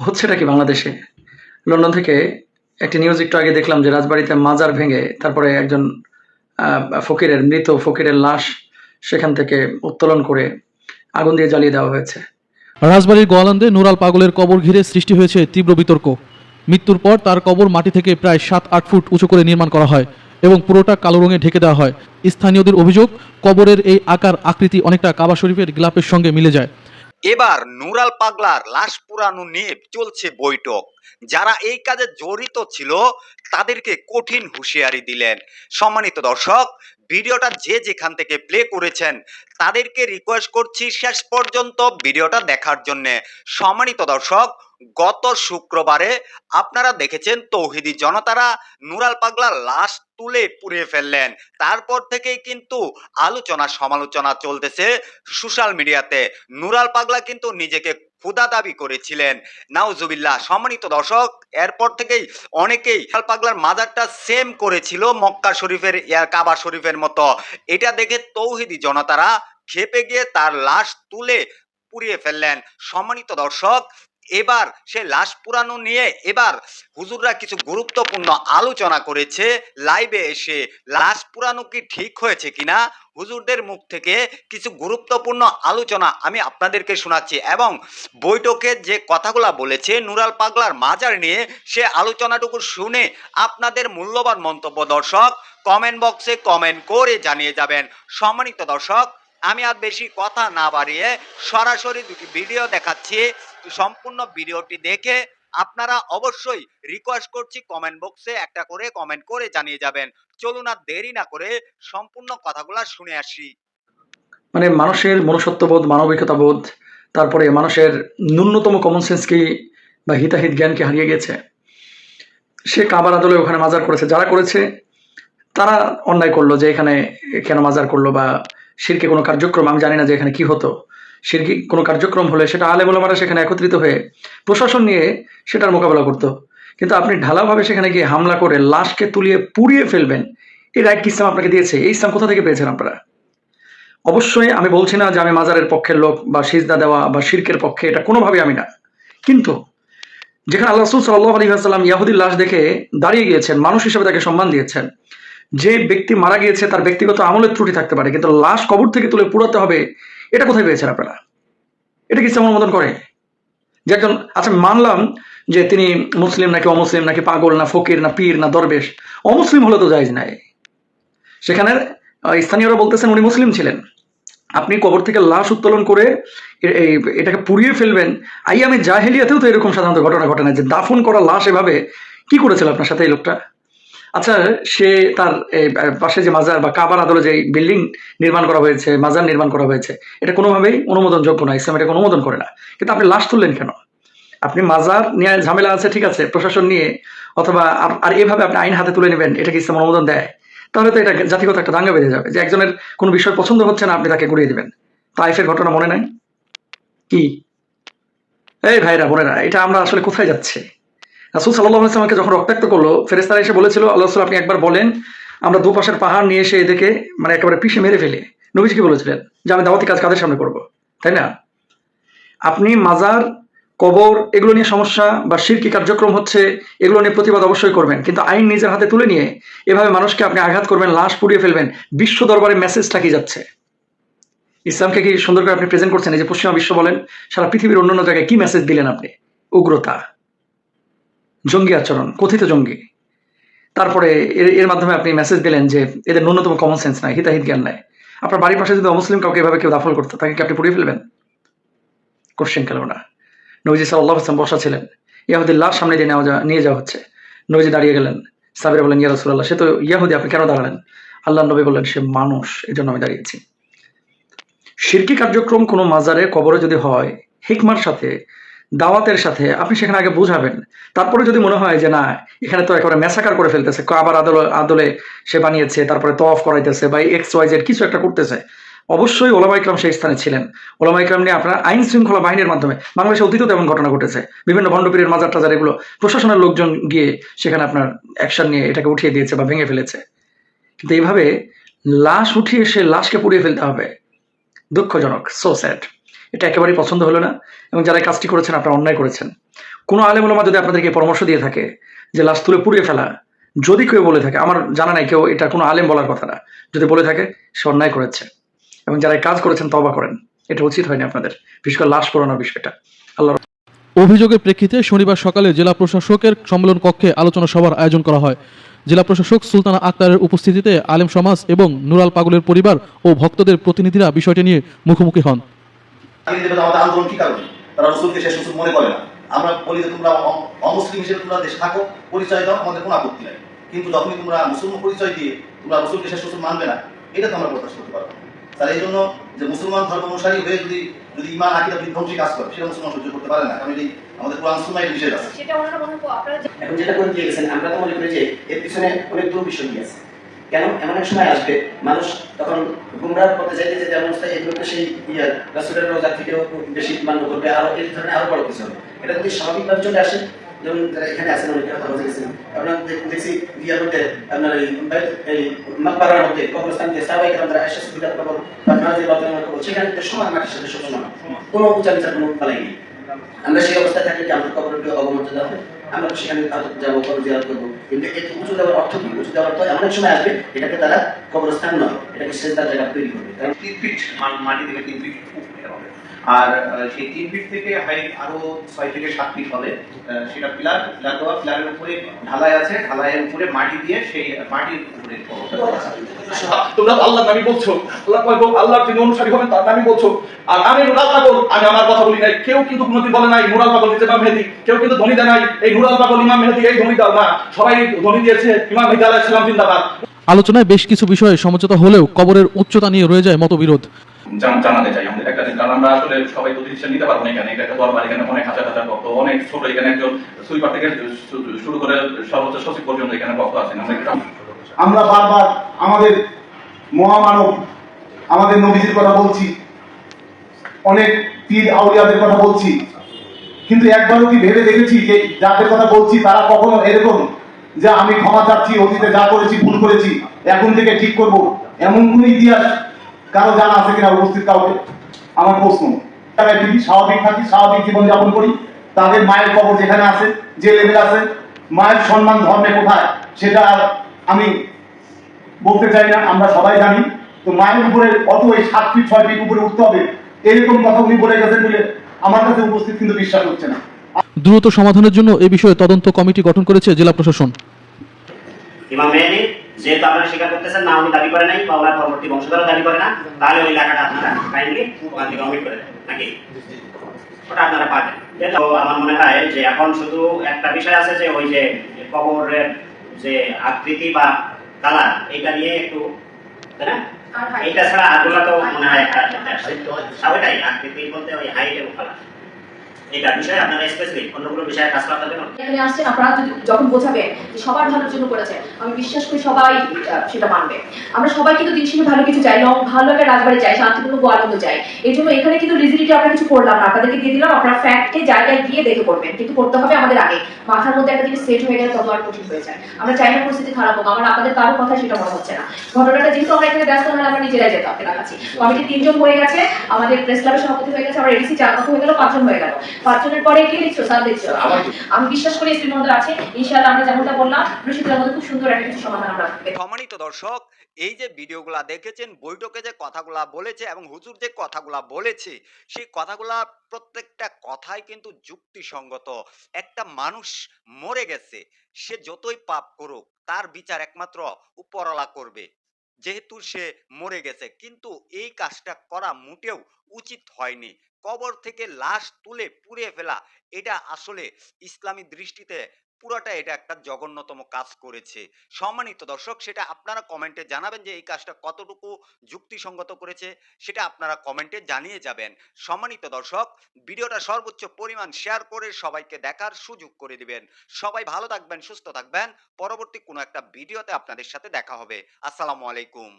হচ্ছেটা কি বাংলাদেশে? লন্ডন থেকে একটি নিউজ একটু আগে দেখলাম যে রাজবাড়িতে মাজার ভেঙে তারপরে একজন ফকিরের, মৃত ফকিরের লাশ সেখান থেকে উত্তোলন করে আগুন দিয়ে জ্বালিয়ে দেওয়া হয়েছে। রাজবাড়ির গোয়ালন্দে নুরাল পাগলের কবর ঘিরে সৃষ্টি হয়েছে তীব্র বিতর্ক। মৃত্যুর পর তার কবর মাটি থেকে প্রায় সাত আট ফুট উঁচু করে নির্মাণ করা হয় এবং পুরোটা কালো রঙে ঢেকে দেওয়া হয়। স্থানীয়দের অভিযোগ, কবরের এই আকার আকৃতি অনেকটা কাবা শরীফের গ্লাপের সঙ্গে মিলে যায়। এবার নুরাল পাগলার লাশ পুরানো নিয়ে চলছে বৈঠক। যারা এই কাজে জড়িত ছিল, তাদেরকে কঠিন হুঁশিয়ারি দিলেন। সম্মানিত দর্শক ভিডিওটা যে যেখান থেকে প্লে করেছেন, তাদেরকে রিকোয়েস্ট করছি শেষ পর্যন্ত ভিডিওটা দেখার জন্যে। সম্মানিত দর্শক, গত শুক্রবারে আপনারা দেখেছেন তৌহিদি জনতারা নুরাল পাগলা লাশ তুলে পুড়িয়ে ফেললেন। তারপর থেকেই কিন্তু আলোচনা সমালোচনা চলতেছে সোশ্যাল মিডিয়াতে। নুরাল পাগলা কিন্তু নিজেকে খুদা দাবি করেছিলেন। নাউজুবিল্লাহ, সম্মানিত দর্শক, এরপর থেকেই অনেকেই পাগলার মাজারটা সেম করেছিল মক্কা শরীফের কাবা শরীফের মতো। এটা দেখে তৌহিদি জনতারা খেপে গিয়ে তার লাশ তুলে পুড়িয়ে ফেললেন। সম্মানিত দর্শক এবার সে লাশ পুরানো নিয়ে এবার হুজুররা কিছু গুরুত্বপূর্ণ আলোচনা করেছে লাইভে এসে। লাশ পুরানো কি ঠিক হয়েছে কিনা? হুজুরদের মুখ থেকে কিছু গুরুত্বপূর্ণ আলোচনা আমি আপনাদেরকে শোনাচ্ছি এবং বৈঠকে যে কথাগুলা বলেছে, নুরাল পাগলার মাজার নিয়ে সে আলোচনাটুকু শুনে আপনাদের মূল্যবান মন্তব্য দর্শক কমেন্ট বক্সে কমেন্ট করে জানিয়ে যাবেন। সম্মানিত দর্শক আমি আর বেশি কথা না বাড়িয়ে সরাসরি দুটি ভিডিও দেখাচ্ছি। সম্পূর্ণ ভিডিওটি দেখে আপনারা অবশ্যই রিকোয়েস্ট করছি কমেন্ট বক্সে একটা করে কমেন্ট করে জানিয়ে যাবেন। চলুন আর দেরি না করে সম্পূর্ণ কথাগুলো শুনে আসি। মানে মানুষের মনুষ্যত্ববোধ, মানবিকতাবোধ, তারপরে মানুষের ন্যূনতম কমন সেন্সকে বা হিতাহিত জ্ঞানকে হারিয়ে গেছে? সে কাবার আদলে ওখানে মাজার করেছে। যারা করেছে, তারা অন্যায় করল যে এখানে কেন মাজার করল বা শিরকে কোনো কার্যক্রম, আমি জানি না যে এখানে কি হতো। শিরকি কোনো কার্যক্রম হলে সেটা আলে বলমারা সেখানে একত্রিত হয়ে প্রশাসন নিয়ে সেটার মোকাবেলা করতো। কিন্তু আপনি ঢালাভাবে সেখানে গিয়ে হামলা করে লাশকে তুলিয়ে পুড়িয়ে ফেলবেন, এই রাইট ইসলাম আপনাকে দিয়েছে? এই ইসলাম কোথা থেকে পেয়েছেন আপনারা? অবশ্যই আমি বলছি না যে আমি মাজারের পক্ষের লোক বা সিজদা দেওয়া বা শিরকের পক্ষে, এটা কোনোভাবে আমি না। কিন্তু যেখানে আল্লাহ রসুল সাল্লাহ আলী আসাল্লাম ইয়াহুদির লাশ দেখে দাঁড়িয়ে গিয়েছেন, মানুষ হিসেবে তাকে সম্মান দিয়েছেন যে ব্যক্তি মারা গিয়েছে, তার ব্যক্তিগত আমলের ত্রুটি থাকতে পারে, কিন্তু লাশ কবর থেকে তুলে পুরাতে হবে, এটা কোথায় পেয়েছেন আপনারা? এটা কি ইসলাম অনুমোদন করে? যে একজন আচ্ছা মানলাম যে তিনি মুসলিম নাকি অমুসলিম, নাকি পাগল, না ফকির, না পীর, না দরবেশ, অমুসলিম হলে তো জায়জ নাই। সেখানে স্থানীয়রা বলতেছেন উনি মুসলিম ছিলেন। আপনি কবর থেকে লাশ উত্তোলন করে এটাকে পুড়িয়ে ফেলবেন। আই আমি জাহেলিয়াতেও তো এরকম সাধারণত ঘটনা ঘটে না, যে দাফন করা লাশ এভাবে কি করেছিল আপনার সাথে এই লোকটা? আচ্ছা সে তার পাশে যে মাজার বা কাবার আদলে যে বিল্ডিং নির্মাণ করা হয়েছে, মাজার নির্মাণ করা হয়েছে, এটা কোনোভাবেই অনুমোদনযোগ্য না, ইসলাম এটাকে অনুমোদন করে না। কিন্তু আপনি লাশ তুললেন কেন? আপনি মাজার নিয়ে ঝামেলা আছে, ঠিক আছে, প্রশাসন নিয়ে, অথবা আর এভাবে আপনি আইন হাতে তুলে নেবেন, এটা কি ইসলাম অনুমোদন দেয়? তাহলে তো এটা জাতিগত একটা দাঙ্গা বেঁধে যাবে, যে একজনের কোনো বিষয় পছন্দ হচ্ছে না, আপনি তাকে ঘুরিয়ে দিবেন। তাইফের ঘটনা মনে নাই? কি? এই ভাইরা, বোনেরা, এটা আমরা আসলে কোথায় যাচ্ছে? রাসুল সাল্লাহ আসলামকে যখন রক্তাক্ত করল ফেরেস্তারা এসে বলেছিল, আল্লাহ আপনি একবার বলেন, আমরা দুপাশের পাহাড় নিয়ে এসে এদেরকে মানে একেবারে পিষে মেরে ফেলে। নবীজিকে বলেছিলেন? যে আমি দাওয়াতি কাজ কাদের সামনে করব? তাই না? আপনি মাজার, কবর, এগুলো নিয়ে সমস্যা বা শিরকি কার্যক্রম হচ্ছে, এগুলো নিয়ে প্রতিবাদ অবশ্যই করবেন। কিন্তু আইন নিজের হাতে তুলে নিয়ে এভাবে মানুষকে আপনি আঘাত করবেন, লাশ পুড়িয়ে ফেলবেন, বিশ্ব দরবারে মেসেজটা কি যাচ্ছে। ইসলামকে কি সুন্দর করে আপনি প্রেজেন্ট করছেন? এই যে পশ্চিমা বিশ্ব বলেন, সারা পৃথিবীর অন্যান্য জায়গায় কি মেসেজ দিলেন আপনি? উগ্রতা। জঙ্গি আচরণ, কথিত জঙ্গি। তারপরে এর মাধ্যমে আপনি মেসেজ দিলেন যে এদের ন্যূনতম কমন সেন্স নাই, হিতাহিত জ্ঞান নাই। আপনার বাড়ির পাশে যদি অমুসলিম কাউকে এভাবে কেউ দাফল করতো, তাকে কি আপনি পুড়িয়ে ফেলবেন? কোশ্চেন কেন না। নবীজি সাল্লাহ হাসান বসা ছিলেন। ইয়াহুদির লাশ সামনে দিয়ে নেওয়া নিয়ে যাওয়া হচ্ছে। নবীজি দাঁড়িয়ে গেলেন। সাবিরা বলেন ইয়া রসুল্লাহ সে তো ইয়াহুদি, আপনি কেন দাঁড়ালেন? আল্লাহ নবী বললেন, সে মানুষ এই জন্য আমি দাঁড়িয়েছি। শিরকি কার্যক্রম কোনো মাজারে, কবরে যদি হয়, হিকমার সাথে দাওয়াতের সাথে আপনি সেখানে আগে বুঝাবেন। তারপরে যদি মনে হয় যে না, এখানে তো একেবারে মেসাকার করে ফেলতেছে আবার আদলে আদলে সে বানিয়েছে, তারপরে তফ করাইতেছে বা এক্স ওয়াই জেড কিছু একটা করতেছে, অবশ্যই ওলামা ইকরাম সেই স্থানে ছিলেন। ওলামা ইকরাম নিয়ে আপনার আইন শৃঙ্খলা বাহিনীর মাধ্যমে বাংলাদেশে অতীতেও তেমন ঘটনা ঘটেছে। বিভিন্ন ভণ্ডপীরের মাজার টাজার এগুলো প্রশাসনের লোকজন গিয়ে সেখানে আপনার অ্যাকশন নিয়ে এটাকে উঠিয়ে দিয়েছে বা ভেঙে ফেলেছে। কিন্তু এইভাবে লাশ উঠিয়ে সে লাশকে পুড়িয়ে ফেলতে হবে। দুঃখজনক সো স্যাড এটা একেবারেই পছন্দ হলো না। এবং যারা কাজটি করেছেন, আপনারা অন্যায় করেছেন। কোনো আলেম ওলামা যদি আপনাদেরকে পরামর্শ দিয়ে থাকে যে, লাশ তুলে পুড়িয়ে ফেলা, যদি কেউ বলে থাকে, আমার জানা নাই কেউ, এটা কোনো আলেম বলার কথা না। যদি বলে থাকে, সে অন্যায় করেছে। এবং যারা কাজ করেছেন তবা করেন। এটা উচিত হয়নি আপনাদের, বিশেষ করে লাশ পোড়ানোর বিষয়টা। আল্লাহ অভিযোগের প্রেক্ষিতে শনিবার সকালে জেলা প্রশাসকের সম্মেলন কক্ষে আলোচনা সভার আয়োজন করা হয়। জেলা প্রশাসক সুলতানা আক্তারের উপস্থিতিতে আলেম সমাজ এবং নুরাল পাগলের পরিবার ও ভক্তদের প্রতিনিধিরা বিষয়টি নিয়ে মুখোমুখি হন। আগে যেটা আমাদের আন্দোলন কি কারণে? তারা রসুলকে শেষ রসুল মনে করে না। আমরা বলি যে তোমরা অমুসলিম হিসেবে তোমরা দেশে থাকো পরিচয় দাও আমাদের কোনো আপত্তি নাই। কিন্তু যখনই তোমরা মুসলমান পরিচয় দিয়ে তোমরা রসুলকে শেষ রসুল মানবে না এটা তো আমরা প্রকাশ করতে পারব না। তাহলে এই জন্য যে মুসলমান ধর্ম অনুসারী হয়ে যদি যদি ইমান আকিদা বিধ্বংসী কাজ করে সেটা মুসলমান সহ্য করতে পারে না। কারণ এটি আমাদের কোরআন সুন্নাহের নিষেধ আছে সেটা ওনারা মনে হয় আপনারা এখন যেটা করে দিয়ে গেছেন আমরা তো মনে করি যে এর পিছনে অনেক দূর বিষয় আছে। কেন? এমন এক সময় আসবে, মানুষ তখন গুমরার পথে যাইতে যেতে এমন অবস্থায় এগুলো সেই ইয়ে রাসুলের রোজা থেকেও বেশি মান্য করবে, আরও এই ধরনের আরও বড় কিছু হবে। এটা যদি স্বাভাবিকভাবে চলে আসে, যেমন যারা এখানে আছেন, অনেকে কথা বলতে আপনার দেখ- দেখছি ইয়ার মধ্যে আপনার এই মাকবারার মধ্যে কবর সেখানে তো মাটির সাথে সমান কোনো কোনো নেই। আমরা সেই অবস্থায় থাকলে কি আমাদের অবমর্যাদা হবে? আমরা সেখানে তাদের যাব কবর জিয়ারত করব। কিন্তু এই উঁচু দেওয়ার অর্থ কি? উঁচু দেওয়ার অর্থ এমন সময় আসবে, এটাকে তারা কবরস্থান নয়, এটাকে সেজদার জায়গা তৈরি করবে। কারণ তিন ফিট, মাটি থেকে তিন ফিট আর সেই তিন ফিট থেকে হাইট আরও ছয় থেকে সাত ফিট হবে। সেটা পিলার পিলার দেওয়া পিলারের উপরে ঢালাই আছে। ঢালাইয়ের উপরে মাটি দিয়ে সেই মাটির উপরে তোমরা তো আল্লাহর নামই বলছো। আল্লাহ কয় আল্লাহর যিনি অনুসারী হবেন তার নামই বলছো। আর আমি নুরাল পাগল আমি আমার কথা বলি নাই। কেউ কিন্তু কোনোদিন বলে নাই নুরাল পাগল নিজে ইমাম মেহেদি। কেউ কিন্তু ধ্বনি দেয় নাই এই নুরাল পাগল ইমাম মেহেদি এই ধ্বনি দাও না। সবাই ধ্বনি দিয়েছে ইমাম মেহেদি আলাইহিস সালাম জিন্দাবাদ। আলোচনায় বেশ কিছু বিষয়ে সমঝোতা হলেও কবরের উচ্চতা নিয়ে রয়ে যায় মতবিরোধ। জানাতে চাই আমাদের একটা কারণ আমরা আসলে সবাই ডিসিশন নিতে পারব না এখানে। একটা দরবার, এখানে অনেক হাজার হাজার ভক্ত। অনেক ছোট, এখানে একজন সুইপার থেকে শুরু করে সর্বোচ্চ সচিব পর্যন্ত এখানে ভক্ত আছেন। আমরা বারবার আমাদের মহামানব, আমাদের নবীজির কথা বলছি। অনেক পীর আউলিয়াদের কথা বলছি। কিন্তু একবারও কি ভেবে দেখেছি যে যাদের কথা বলছি তারা কখনো এরকম যে আমি ক্ষমা চাচ্ছি, অতীতে যা করেছি, ভুল করেছি, এখন থেকে ঠিক করব? এমন কোন ইতিহাস কারও জানা আছে কিনা উপস্থিত কাউকে? আমার প্রশ্ন তারা কি স্বাভাবিক থাকি স্বাভাবিক জীবন যাপন করি। তাদের মায়ের কবর যেখানে আছে যে লেভেল আছে মায়ের সম্মান ধর্মে কোথায় সেটা আর আমি বলতে চাই না আমরা সবাই জানি। তো মায়ের উপরে অত এই সাত ফিট ছয় ফিট উপরে উঠতে হবে এরকম কথা উনি বলে গেছেন বলে আমার কাছে উপস্থিত কিন্তু বিশ্বাস হচ্ছে না। দ্রুত সমাধানের জন্য এ বিষয়ে তদন্ত কমিটি গঠন করেছে জেলা প্রশাসন। ইমাম মেহেদি যেহেতু আপনারা স্বীকার করতেছেন না উনি দাবি করে নাই বা ওনার পরবর্তী বংশধরও দাবি করে না তাহলে ওই লেখাটা আপনারা কাইন্ডলি ওখান থেকে অমিট করে দেন নাকি? ওটা আপনারা পাবেন। তো আমার মনে হয় যে এখন শুধু একটা বিষয় আছে যে ওই যে কবরের যে আকৃতি বা কালার এটা নিয়ে একটু তাই না? এটা ছাড়া আরগুলো তো মনে হয় একটা সবাইটাই আকৃতি বলতে ওই হাইট এবং কালার আপনারা করাতে হবে আপনারা কিছু কিছু আপনারা আমাদের আগে। মাথার মধ্যে একটা সেট হয়ে গেলে তত আর কঠিন হয়ে যায়। আমরা চাই পরিস্থিতি খারাপ হোক, আমার আপনাদের কারও কথা সেটা মনে হচ্ছে না। ঘটনাটা যেহেতু ব্যস্ত হলে আমরা নিজেরাই যেতাম কাছাকাছি কমিটি তিনজন হয়ে গেছে, আমাদের প্রেস ক্লাবের সভাপতি হয়ে গেছে, আমার এডিসি চার হয়ে গেল, পাঁচজন হয়ে গেল। পাঁচজনের পরে কে লিখছো স্যার লিখছো আমি বিশ্বাস করি এসপির মধ্যে আছে। ইনশাআল্লাহ আমরা যেমনটা বললাম রশিদের মধ্যে খুব সুন্দর একটা কিছু সমাধান আমরা সম্মানিত দর্শক এই যে ভিডিওগুলা দেখেছেন বৈঠকে যে কথাগুলা বলেছে এবং হুজুর যে কথাগুলা বলেছে সেই কথাগুলা প্রত্যেকটা কথাই কিন্তু যুক্তিসঙ্গত। একটা মানুষ মরে গেছে সে যতই পাপ করুক তার বিচার একমাত্র উপরলা করবে। যেহেতু সে মরে গেছে, কিন্তু এই কাজটা করা মোটেও উচিত হয়নি। কবর থেকে লাশ তুলে পুড়িয়ে ফেলা, এটা আসলে ইসলামী দৃষ্টিতে পুরোটা এটা একটা জঘন্যতম কাজ করেছে। সম্মানিত দর্শক, সেটা আপনারা কমেন্টে জানাবেন যে এই কাজটা কতটুকু যুক্তিসঙ্গত করেছে, সেটা আপনারা কমেন্টে জানিয়ে যাবেন। সম্মানিত দর্শক, ভিডিওটা সর্বোচ্চ পরিমাণ শেয়ার করে সবাইকে দেখার সুযোগ করে দিবেন। সবাই ভালো থাকবেন, সুস্থ থাকবেন। পরবর্তী কোনো একটা ভিডিওতে আপনাদের সাথে দেখা হবে। আসসালামু আলাইকুম।